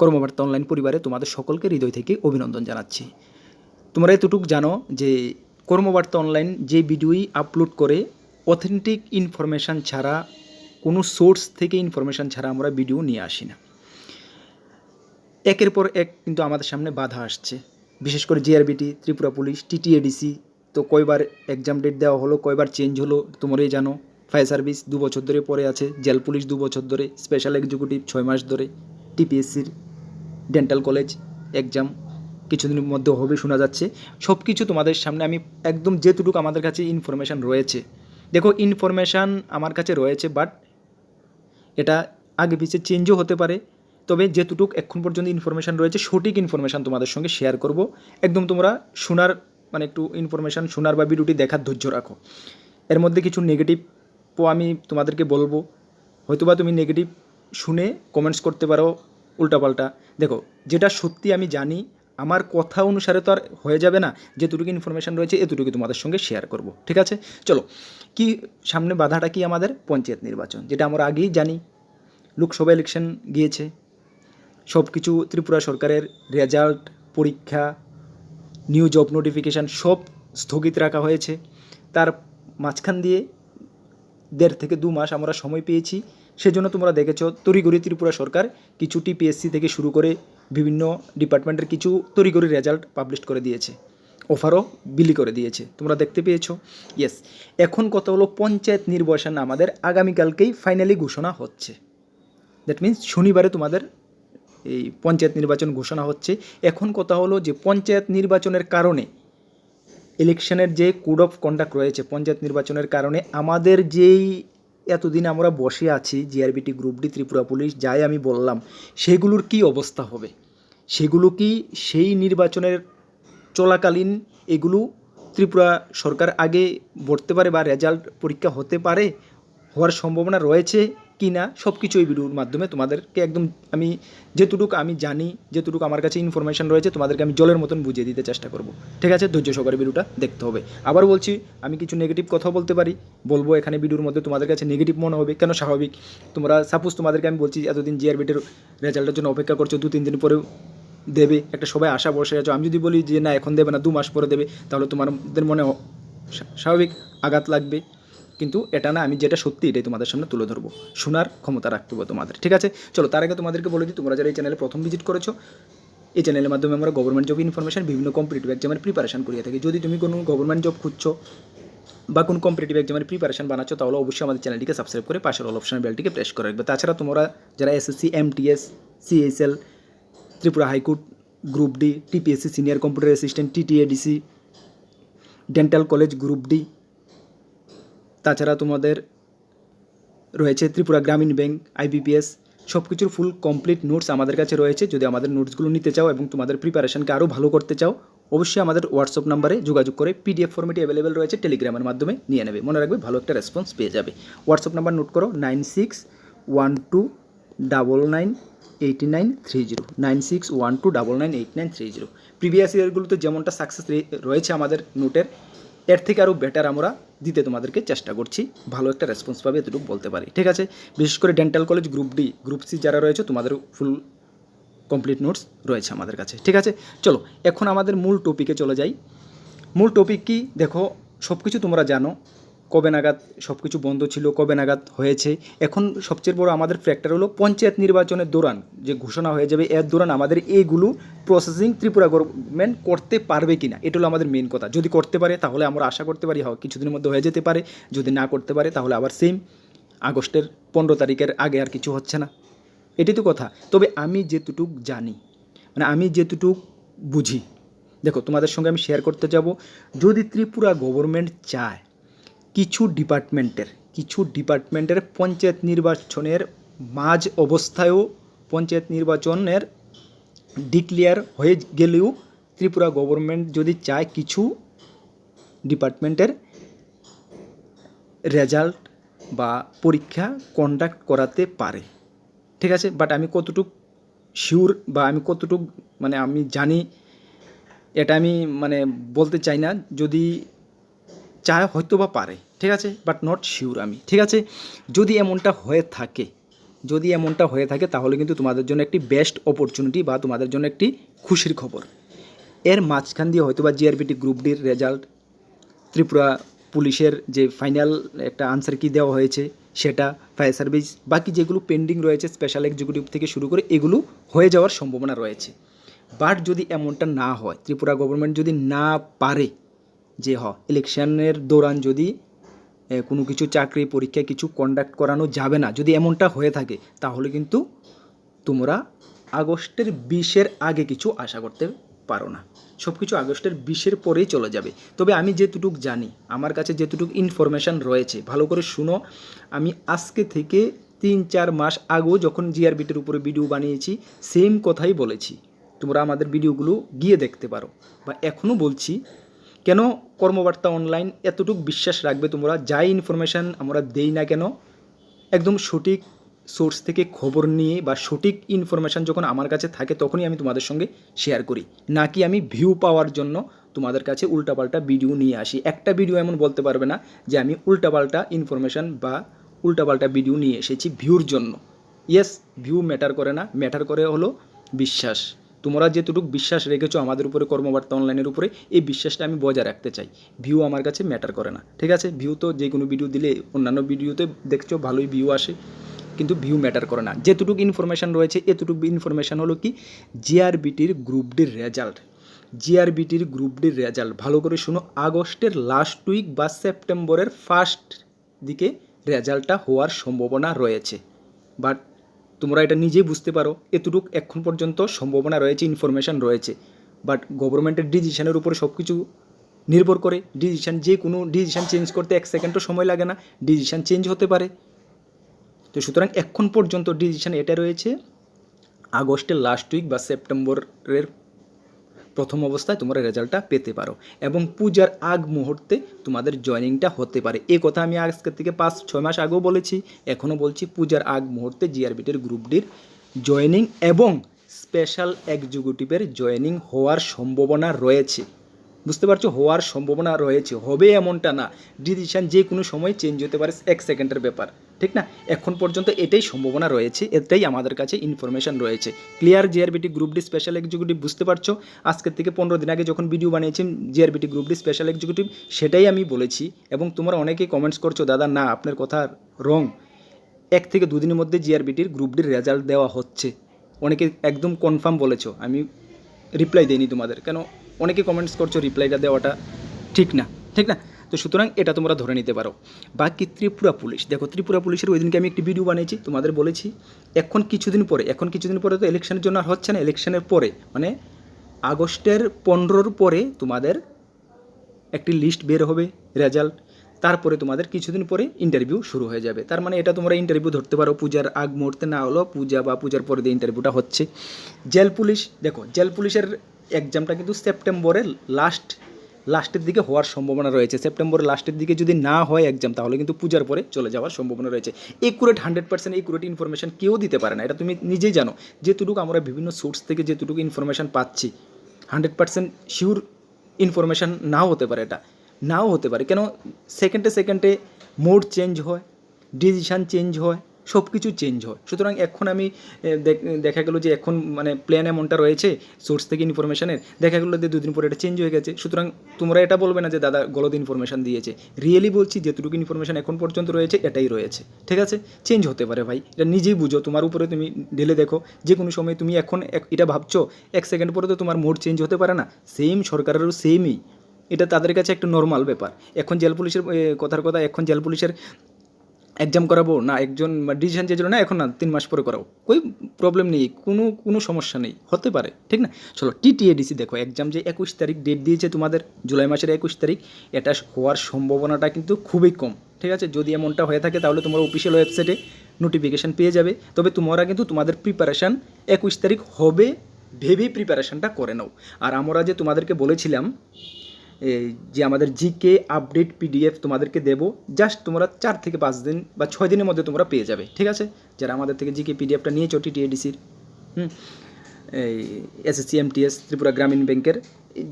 কর্মবার্তা online পরিবারে তোমাদের সকলকে হৃদয় থেকে অভিনন্দন জানাচ্ছি। তোমরা এতটুকু জানো যে কর্মবার্তা অনলাইন যে ভিডিওই আপলোড করে অথেন্টিক ইনফরমেশান ছাড়া, কোনো সোর্স থেকে ইনফরমেশান ছাড়া আমরা ভিডিও নিয়ে আসি না। একের পর এক কিন্তু আমাদের সামনে বাধা আসছে। বিশেষ করে জিআরবিটি ত্রিপুরা পুলিশ টিটিএডিসি তো কয়বার এক্সাম ডেট দেওয়া হলো, কয়বার চেঞ্জ হলো, তোমরাই জানো। ফায়ার সার্ভিস দু বছর ধরে পড়ে আছে, জেল পুলিশ দু বছর ধরে স্পেশাল এক্সিকিউটিভ ছয় মাস ধরে টিপিএসসির ডেন্টাল কলেজ এক্সাম কিছুদিনের মধ্যে হবে শোনা যাচ্ছে। সব কিছু তোমাদের সামনে আমি একদম যেটুকু আমাদের কাছে ইনফরমেশান রয়েছে। দেখো ইনফরমেশান আমার কাছে রয়েছে বাট এটা আগে পিছিয়ে চেঞ্জও হতে পারে। তবে যেটুকুক এখন পর্যন্ত ইনফরমেশান রয়েছে, সঠিক ইনফরমেশান তোমাদের সঙ্গে শেয়ার করব। একদম তোমরা শোনার মানে একটু ইনফরমেশান শোনার বা ভিডিওটি দেখার ধৈর্য রাখো। এর মধ্যে কিছু নেগেটিভও আমি তোমাদেরকে বলব। হয়তোবা তুমি নেগেটিভ শুনে কমেন্টস করতে পারো উল্টাপাল্টা। দেখো, যেটা সত্যি আমি জানি, আমার কথা অনুসারে তো আর হয়ে যাবে না যেটুকু ইনফরমেশান রয়েছে এতটুকু তোমাদের সঙ্গে শেয়ার করব, ঠিক আছে? চলো, কি সামনে বাধাটা কি আমাদের? পঞ্চায়েত নির্বাচন, যেটা আমরা আগেই জানি। লোকসভা ইলেকশন গিয়েছে সব কিছু ত্রিপুরা সরকারের রেজাল্ট পরীক্ষা নিউ জব নোটিফিকেশান সব স্থগিত রাখা হয়েছে। তার মাঝখান দিয়ে দেড় থেকে দু মাস আমরা সময় পেয়েছি। সেজন্য তোমরা দেখেছ তড়িঘড়ি ত্রিপুরা সরকার কিছু টিপিএসসি থেকে শুরু করে বিভিন্ন ডিপার্টমেন্টের কিছু তড়িঘড়ি রেজাল্ট পাবলিশ করে দিয়েছে। অফারও বিলি করে দিয়েছে। তোমরা দেখতে পেয়েছ? ইয়েস এখন কথা হলো পঞ্চায়েত নির্বাচন আমাদের আগামীকালকেই ফাইনালি ঘোষণা হচ্ছে। দ্যাট মিন্স শনিবারে তোমাদের এই পঞ্চায়েত নির্বাচন ঘোষণা হচ্ছে। এখন কথা হলো যে পঞ্চায়েত নির্বাচনের কারণে ইলেকশনের যে কোড অফ কন্ডাক্ট রয়েছে, পঞ্চায়েত নির্বাচনের কারণে আমাদের যেই এতদিন আমরা বসে আছি GRBT group D Tripura police, যাই আমি বললাম, সেগুলোর কি অবস্থা হবে? সেগুলো কি সেই নির্বাচনের চলাকালীন এগুলো ত্রিপুরা সরকার আগে ভরতে পারে বা রেজাল্ট পরীক্ষা হতে পারে? হওয়ার সম্ভাবনা রয়েছে? কি না সব কিছু এই ভিডিওর মাধ্যমে তোমাদেরকে একদম আমি যেটুকু আমি জানি যেটুকু আমার কাছে ইনফরমেশান রয়েছে, তোমাদেরকে আমি জলের মতন বুঝিয়ে দিতে চেষ্টা করব। ঠিক আছে? ধৈর্য সহকারে ভিডিওটা দেখতে হবে। আবার বলছি, আমি কিছু নেগেটিভ কথা বলতে পারি। বলব এখানে ভিডিওর মধ্যে তোমাদের কাছে নেগেটিভ মনে হবে। কেন স্বাভাবিক? তোমরা সাপোজ তোমাদেরকে আমি বলছি, এতদিন জিআরবিটির রেজাল্টের জন্য অপেক্ষা করছ দু তিন দিন পরেও দেবে, একটা সবাই আশা বসে আছো। আমি যদি বলি যে না, এখন দেবে না, দু মাস পরে দেবে, তাহলে তোমাদের মনে স্বাভাবিক আঘাত লাগবে। কিন্তু এটা না, আমি যেটা সত্যি এটাই তোমাদের সামনে তুলে ধরবো। শোনার ক্ষমতা রাখতে হবে তোমাদের, ঠিক আছে? চলো, তার আগে তোমাদেরকে বলে দিই, তোমরা যারা এই চ্যানেলে প্রথম ভিজিট করেছ, এই চ্যানেলের মাধ্যমে আমরা গভর্নমেন্ট জব ইনফরমেশন বিভিন্ন কম্পিটিটিভ এক্সামের প্রিপারেশন করিয়ে থাকি। যদি তুমি কোনো গভর্নমেন্ট জব খুঁজছো বা কোনো কম্পিটিটিভ এক্সামের প্রিপারেশন বানাচ্ছো, তাহলে অবশ্যই আমাদের চ্যানেলটিকে সাবস্ক্রাইব করে পাশের অল অপশন বেলটিকে প্রেস করে রাখবে। তাছাড়া তোমরা যারা SSC MTS CSL Tripura high court group D TPSC senior computer assistant TTADC dental college group D তাছাড়া তোমাদের রয়েছে ত্রিপুরা গ্রামীণ ব্যাংক আইবিপিএস সব কিছুর ফুল কমপ্লিট নোটস আমাদের কাছে রয়েছে। যদি আমাদের নোটসগুলো নিতে চাও এবং তোমাদের প্রিপারেশনকে আরও ভালো করতে চাও, অবশ্যই আমাদের হোয়াটসঅ্যাপ নাম্বারে যোগাযোগ করে পিডিএফ ফর্মেটে অ্যাভেলেবেল রয়েছে টেলিগ্রামের মাধ্যমে নিয়ে নেবে। মনে রাখবে ভালো একটা রেসপন্স পেয়ে যাবে। হোয়াটসঅ্যাপ নাম্বার নোট করো nine six one two double nine eighty nine three zero nine six one two double nine eight nine three zero previous ইয়ারগুলোতে যেমনটা সাকসেস রয়েছে আমাদের নোটের এর থেকে আরও বেটার আমরা দিতে তোমাদেরকে চেষ্টা করছি। ভালো একটা রেসপন্স পাবে এতটুকু বলতে পারি, ঠিক আছে? বিশেষ করে dental college group D group C যারা রয়েছে, তোমাদের ফুল কমপ্লিট নোটস রয়েছে আমাদের কাছে, ঠিক আছে? চলো, এখন আমাদের মূল টপিকে চলে যাই। মূল টপিক কি? দেখো সব কিছু তোমরা জানো। কবে নাগাদ সব কিছু বন্ধ ছিল, কবে নাগাদ হয়েছে। এখন সবচেয়ে বড় আমাদের ফ্যাক্টর হলো পঞ্চায়েত নির্বাচনের দৌরান, যে ঘোষণা হয়ে যাবে, এর দৌরান আমাদের এইগুলো প্রসেসিং ত্রিপুরা গভর্নমেন্ট করতে পারবে কি না এটা হলো আমাদের মেন কথা। যদি করতে পারে, তাহলে আমরা আশা করতে পারি হয় কিছুদিনের মধ্যে হয়ে যেতে পারে। যদি না করতে পারে, তাহলে আবার সেম আগস্টের পনেরো তারিখের আগে আর কিছু হচ্ছে না। এটাই তো কথা। তবে আমি যেটুটুক জানি মানে আমি যেটুটুক বুঝি, দেখো, তোমাদের সঙ্গে আমি শেয়ার করতে যাব। যদি ত্রিপুরা গভর্নমেন্ট চায় কিছু ডিপার্টমেন্টের কিছু ডিপার্টমেন্টের পঞ্চায়েত নির্বাচনের মাঝ অবস্থায়ও পঞ্চায়েত নির্বাচনের ডিক্লিয়ার হয়ে গেলেও ত্রিপুরা গভর্নমেন্ট যদি চায় কিছু ডিপার্টমেন্টের রেজাল্ট বা পরীক্ষা কন্ডাক্ট করাতে পারে। ঠিক আছে? বাট আমি কতটুক শিওর বা আমি কতটুক মানে আমি জানি, এটা আমি মানে বলতে চাই না। যদি চায় হয়তো বা পারে। ঠিক আছে? বাট নট শিওর আমি। ঠিক আছে? যদি এমনটা হয়ে থাকে, যদি এমনটা হয়ে থাকে, তাহলে কিন্তু তোমাদের জন্য একটি বেস্ট অপরচুনিটি বা তোমাদের জন্য একটি খুশির খবর। এর মাঝখান দিয়ে হয়তো বা জিআরবিটি গ্রুপ ডির রেজাল্ট ত্রিপুরা পুলিশের যে ফাইনাল একটা আনসার কি দেওয়া হয়েছে, সেটা ফায়ার সার্ভিস বাকি যেগুলো পেন্ডিং রয়েছে স্পেশাল এক্সিকিউটিভ থেকে শুরু করে এগুলো হয়ে যাওয়ার সম্ভাবনা রয়েছে। বাট যদি এমনটা না হয়, ত্রিপুরা গভর্নমেন্ট যদি না পারে যে হ ইলেকশনের দৌরান যদি কোনো কিছু চাকরি, পরীক্ষা কিছু কন্ডাক্ট করানো যাবে না। যদি এমনটা হয়ে থাকে, তাহলে কিন্তু তোমরা আগস্টের বিশের আগে কিছু আশা করতে পারো না। সব কিছু আগস্টের বিশের পরেই চলে যাবে। তবে আমি যেটুকুক জানি, আমার কাছে যেটুকুক ইনফরমেশান রয়েছে, ভালো করে শুনো। আমি আজকে থেকে তিন চার মাস আগেও যখন জিআরবিটির উপরে ভিডিও বানিয়েছি সেম কথাই বলেছি। তোমরা আমাদের ভিডিওগুলো গিয়ে দেখতে পারো। বা এখনও বলছি কেন কর্মবার্তা অনলাইন এতটুকু বিশ্বাস রাখবে তোমরা? যাই ইনফরমেশান আমরা দেই না কেন, একদম সঠিক সোর্স থেকে খবর নিয়ে বা সঠিক ইনফরমেশান যখন আমার কাছে থাকে তখনই আমি তোমাদের সঙ্গে শেয়ার করি। নাকি আমি ভিউ পাওয়ার জন্য তোমাদের কাছে উল্টাপাল্টা ভিডিও নিয়ে আসি? একটা ভিডিও এমন বলতে পারবে না যে আমি উল্টাপাল্টা ইনফরমেশান বা উল্টাপাল্টা ভিডিও নিয়ে এসেছি ভিউর জন্য। ইয়েস ভিউ ম্যাটার করে না। ম্যাটার করে হলো বিশ্বাস। তোমরা যেটুকু বিশ্বাস রেখেছো আমাদের উপরে, কর্মবার্তা অনলাইনের উপরে, এই বিশ্বাসটা আমি বজায় রাখতে চাই। ভিউ আমার কাছে ম্যাটার করে না। ঠিক আছে? ভিউ তো যে কোনো ভিডিও দিলে অন্যান্য ভিডিওতে দেখছ, ভালোই ভিউ আসে। কিন্তু ভিউ ম্যাটার করে না। যেটুকু ইনফরমেশান রয়েছে, এতটুকু ইনফরমেশান হলো কি? জিআরবিটির গ্রুপ ডির রেজাল্ট জিআরবিটির গ্রুপ ডির রেজাল্ট ভালো করে শুনো, আগস্টের লাস্ট উইক বা সেপ্টেম্বরের ফার্স্ট দিকে রেজাল্টটা হওয়ার সম্ভাবনা রয়েছে। বাট তোমরা এটা নিজেই বুঝতে পারো, এতটুক এখন পর্যন্ত সম্ভাবনা রয়েছে ইনফরমেশান রয়েছে। বাট গভর্নমেন্টের ডিসিশনের উপরে সব কিছু নির্ভর করে ডিসিশান যে কোনো ডিসিশান চেঞ্জ করতে এক সেকেন্ডও সময় লাগে না ডিসিশান চেঞ্জ হতে পারে। তো সুতরাং এখন পর্যন্ত ডিসিশান এটা রয়েছে, আগস্টের লাস্ট উইক বা সেপ্টেম্বরের প্রথম অবস্থায় তোমরা রেজাল্টটা পেতে পারো এবং পূজার আগ মুহূর্তে তোমাদের জয়েনিংটা হতে পারে। এই কথা আমি আজকের থেকে পাঁচ, ছয় মাস আগেও বলেছি এখনও বলছি পূজার আগ মুহূর্তে জিআরবিটির গ্রুপ ডির জয়েনিং এবং স্পেশাল এক্সিকিউটিভের জয়েনিং হওয়ার সম্ভাবনা রয়েছে। বুঝতে পারছ? হওয়ার সম্ভাবনা রয়েছে। হবে এমনটা না। ডিসিশন যে কোনো সময় চেঞ্জ হতে পারে এক সেকেন্ডের ব্যাপার। ঠিক না? এখন পর্যন্ত এটাই সম্ভাবনা রয়েছে এটাই আমাদের কাছে ইনফরমেশন রয়েছে। Clear GRBT group D special executive বুঝতে পারছ? আজকের থেকে পনেরো দিন আগে যখন ভিডিও বানিয়েছি GRBT group D special executive সেটাই আমি বলেছি এবং তোমরা অনেকেই কমেন্টস করছ, দাদা, না, আপনার কথা রং এক থেকে দুদিনের মধ্যে জিআরবিটির গ্রুপ ডির রেজাল্ট দেওয়া হচ্ছে। অনেকে একদম কনফার্ম বলেছ, আমি রিপ্লাই দিইনি তোমাদের। কেন? অনেকে কমেন্টস করছ রিপ্লাইটা দেওয়াটা ঠিক না ঠিক না? তো সুতরাং এটা তোমরা ধরে নিতে পারো। বাকি ত্রিপুরা পুলিশ, দেখো ত্রিপুরা পুলিশের ওই দিনকে আমি একটি ভিডিও বানিয়েছি, তোমাদের বলেছি, এখন কিছুদিন পরে, এখন কিছুদিন পরে তো ইলেকশনের জন্য আর হচ্ছে না ইলেকশনের পরে মানে আগস্টের পনেরোর পরে তোমাদের একটি লিস্ট বের হবে রেজাল্ট তারপরে তোমাদের কিছুদিন পরে ইন্টারভিউ শুরু হয়ে যাবে। তার মানে এটা তোমরা ইন্টারভিউ ধরতে পারো, পূজার আগ মুহূর্তে না হলো পূজা বা পূজার পরে দিয়ে ইন্টারভিউটা হচ্ছে। জেল পুলিশ, দেখো, জেল পুলিশের এক্সামটা কিন্তু সেপ্টেম্বরের লাস্ট লাস্টের দিকে হওয়ার সম্ভাবনা রয়েছে। সেপ্টেম্বরের লাস্টের দিকে যদি না হয় এক্সাম তাহলে কিন্তু পূজার পরে চলে যাওয়ার সম্ভাবনা রয়েছে। Accurate hundred percent accurate information কেউ দিতে পারে না। এটা তুমি নিজেই জানো। যেটুকু আমরা বিভিন্ন সোর্স থেকে যেটুকু ইনফরমেশন পাচ্ছি হান্ড্রেড পার্সেন্ট শিওর ইনফরমেশান নাও হতে পারে এটা। নাও হতে পারে। কেন? সেকেন্ডে সেকেন্ডে মোড চেঞ্জ হয় ডিসিশান চেঞ্জ হয়। সব কিছু চেঞ্জ হয়। সুতরাং এখন আমি দেখ- গেলো যে এখন মানে প্ল্যান এমনটা রয়েছে সোর্স থেকে ইনফরমেশনের দেখা গেলো যে দুদিন পরে এটা চেঞ্জ হয়ে গেছে। সুতরাং তোমরা এটা বলবে না যে দাদা গলদ ইনফরমেশন দিয়েছে। রিয়েলি বলছি, যেটুকু ইনফরমেশান এখন পর্যন্ত রয়েছে, এটাই রয়েছে। ঠিক আছে? চেঞ্জ হতে পারে ভাই। এটা নিজেই বুঝো। তোমার উপরে তুমি ঢেলে দেখো। যে কোনো সময় তুমি এখন এটা ভাবছ, এক সেকেন্ড পরে তো তোমার মোড চেঞ্জ হতে পারে না। সেম সরকারেরও সেমই এটা তাদের কাছে একটা নর্মাল ব্যাপার। এখন জেল পুলিশের কথার কথা, এখন জেল পুলিশের এক্সাম করাবো, না একজন ডিসিশন চেয়েছিল, না এখন না, তিন মাস পরে করাবো। કોઈ প্রবলেম নেই, কোনো কোনো সমস্যা নেই, হতে পারে, ঠিক না? চলো টিটিএডিসি দেখো এক্সাম যে একুশ তারিখ ডেট দিয়েছে তোমাদের, জুলাই মাসের একুশ তারিখ, এটা হওয়ার সম্ভাবনাটা কিন্তু খুবই কম, ঠিক আছে? যদি এমনটা হয়ে থাকে, তাহলে তোমরা অফিসিয়াল ওয়েবসাইটে নোটিফিকেশান পেয়ে যাবে, তবে তোমরা কিন্তু তোমাদের প্রিপারেশান একুশ তারিখ হবে, ভেবেই প্রিপারেশানটা করে নাও। আর আমরা যে তোমাদেরকে বলেছিলাম যে আমাদের জিকে আপডেট পিডিএফ তোমাদেরকে দেবো জাস্ট তোমরা চার থেকে পাঁচ দিন বা ছয় দিনের মধ্যে তোমরা পেয়ে যাবে, ঠিক আছে? যারা আমাদের থেকে জিকে পিডিএফটা নিয়েছো টিটিএডিসির হুম? এই এসএসসি এমটিএস ত্রিপুরা গ্রামীণ ব্যাংকের।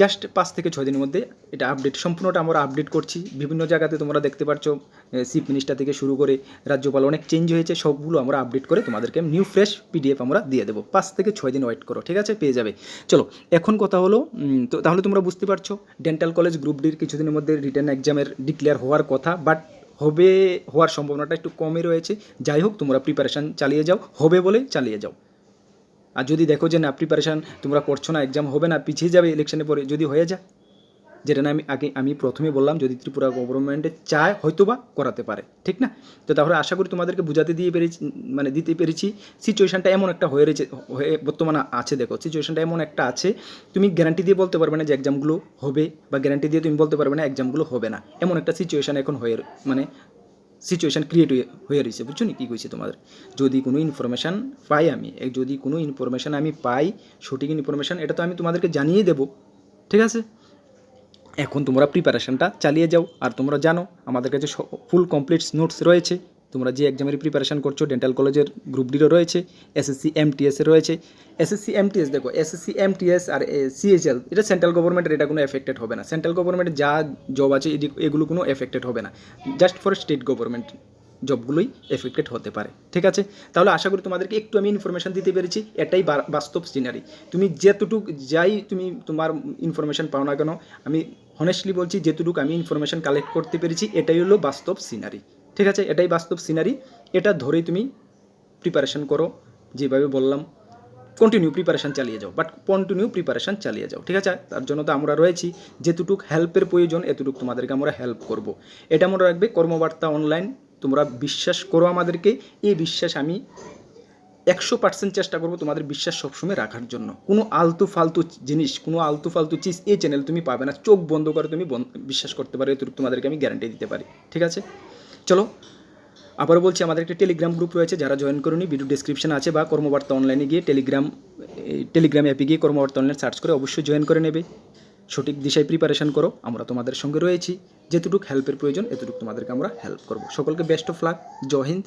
জাস্ট পাঁচ থেকে ছয় দিনের মধ্যে এটা আপডেট সম্পূর্ণটা আমরা আপডেট করছি। বিভিন্ন জায়গাতে তোমরা দেখতে পাচ্ছ চিফ মিনিস্টার থেকে শুরু করে রাজ্যপাল অনেক চেঞ্জ হয়েছে, সবগুলো আমরা আপডেট করে তোমাদেরকে নিউ ফ্রেশ পিডিএফ আমরা দিয়ে দেবো। পাঁচ থেকে ছয় দিন ওয়েট করো, ঠিক আছে? পেয়ে যাবে। চলো, এখন কথা হলো তো তাহলে তোমরা বুঝতে পারছ ডেন্টাল কলেজ গ্রুপ ডির কিছুদিনের মধ্যে রিটার্ন এক্সামের ডিক্লেয়ার হওয়ার কথা বাট হবে, হওয়ার সম্ভাবনাটা একটু কমই রয়েছে। যাই হোক, তোমরা প্রিপারেশান চালিয়ে যাও, হবে বলে চালিয়ে যাও। আর যদি দেখো যে না প্রিপারেশান তোমরা করছ না এক্সাম হবে না, পিছিয়ে যাবে ইলেকশনের পরে, যদি হয়ে যায়, যেটা না আমি আগে, আমি প্রথমে বললাম, যদি ত্রিপুরা গভর্নমেন্টে চায়, হয়তোবা করাতে পারে, ঠিক না? তো তাহলে আশা করি তোমাদেরকে বুঝাতে দিয়ে পেরেছি মানে দিতে পেরেছি সিচুয়েশানটা এমন একটা হয়ে রয়েছে, হয়ে বর্তমানে আছে, দেখো সিচুয়েশানটা এমন একটা আছে, তুমি গ্যারান্টি দিয়ে বলতে পারবে না যে এক্সামগুলো হবে, বা গ্যারান্টি দিয়ে তুমি বলতে পারবে না এক্সামগুলো হবে না, এমন একটা সিচুয়েশান এখন হয়ে মানে সিচুয়েশান ক্রিয়েট হয়ে রয়েছে, বুঝছ নি? কী কইছি তোমাদের? যদি কোনো ইনফরমেশান পাই আমি যদি কোনো ইনফরমেশান আমি পাই, সঠিক ইনফরমেশান এটা তো আমি তোমাদেরকে জানিয়ে দেব, ঠিক আছে? এখন তোমরা প্রিপারেশানটা চালিয়ে যাও, আর তোমরা জানো, আমাদের কাছে ফুল কমপ্লিট নোটস রয়েছে। তোমরা যে এক্সামের প্রিপারেশন করছ ডেন্টাল কলেজের গ্রুপ ডিরও রয়েছে এসএসসি এমটিএস রয়েছে। এসএসসি এমটিএস দেখো এসএসসি এমটিএস আর সিএইচএল এটা সেন্ট্রাল গভর্নমেন্টের এটা কোনো এফেক্টেড হবে না। সেন্ট্রাল গভর্নমেন্টের যা জব আছে এগুলো কোনো এফেক্টেড হবে না। জাস্ট ফর স্টেট গভর্নমেন্ট জবগুলোই এফেক্টেড হতে পারে, ঠিক আছে? তাহলে আশা করি তোমাদেরকে একটু আমি ইনফরমেশন দিতে পেরেছি, এটাই বাস্তব সিনারি তুমি যেতটুক, যাই তুমি তোমার ইনফরমেশন পাও না কেন, আমি হনেস্টলি বলছি যেটুকু আমি ইনফরমেশন কালেক্ট করতে পেরেছি, এটাই হলো বাস্তব সিনারি ঠিক আছে? এটাই বাস্তব সিনারি এটা ধরেই তুমি প্রিপারেশন করো। যেভাবে বললাম কন্টিনিউ প্রিপারেশান চালিয়ে যাও। বাট কন্টিনিউ প্রিপারেশান চালিয়ে যাও। ঠিক আছে? তার জন্য তো আমরা রয়েছি। যেটুকুক হেল্পের প্রয়োজন, এতটুকু তোমাদেরকে আমরা হেল্প করব। এটা মনে রাখবে, কর্মবার্তা অনলাইন তোমরা বিশ্বাস করো আমাদেরকে। এই বিশ্বাস আমি একশো পার্সেন্ট চেষ্টা করব তোমাদের বিশ্বাস সবসময় রাখার জন্য। কোনো আলতু ফালতু জিনিস, কোনো আলতু ফালতু চিজ এই চ্যানেল তুমি পাবে না। চোখ বন্ধ করে তুমি বিশ্বাস করতে পারো, এতটুকু তোমাদেরকে আমি গ্যারান্টি দিতে পারি। ঠিক আছে? চলো, আবারও বলছি, আমাদের একটা টেলিগ্রাম গ্রুপ রয়েছে, যারা জয়েন করুনি ভিডিও ডিসক্রিপশন আছে বা কর্মবার্তা অনলাইনে গিয়ে টেলিগ্রাম টেলিগ্রাম অ্যাপে গিয়ে কর্মবার্তা অনলাইন সার্চ করে অবশ্যই জয়েন করে নেবে। সঠিক দিশায় প্রিপারেশন করো, আমরা তোমাদের সঙ্গে রয়েছি। যেটুকু হেল্পের প্রয়োজন, এতটুকু তোমাদেরকে আমরা হেল্প করব। সকলকে বেস্ট অফ লাক জয় হিন্দ।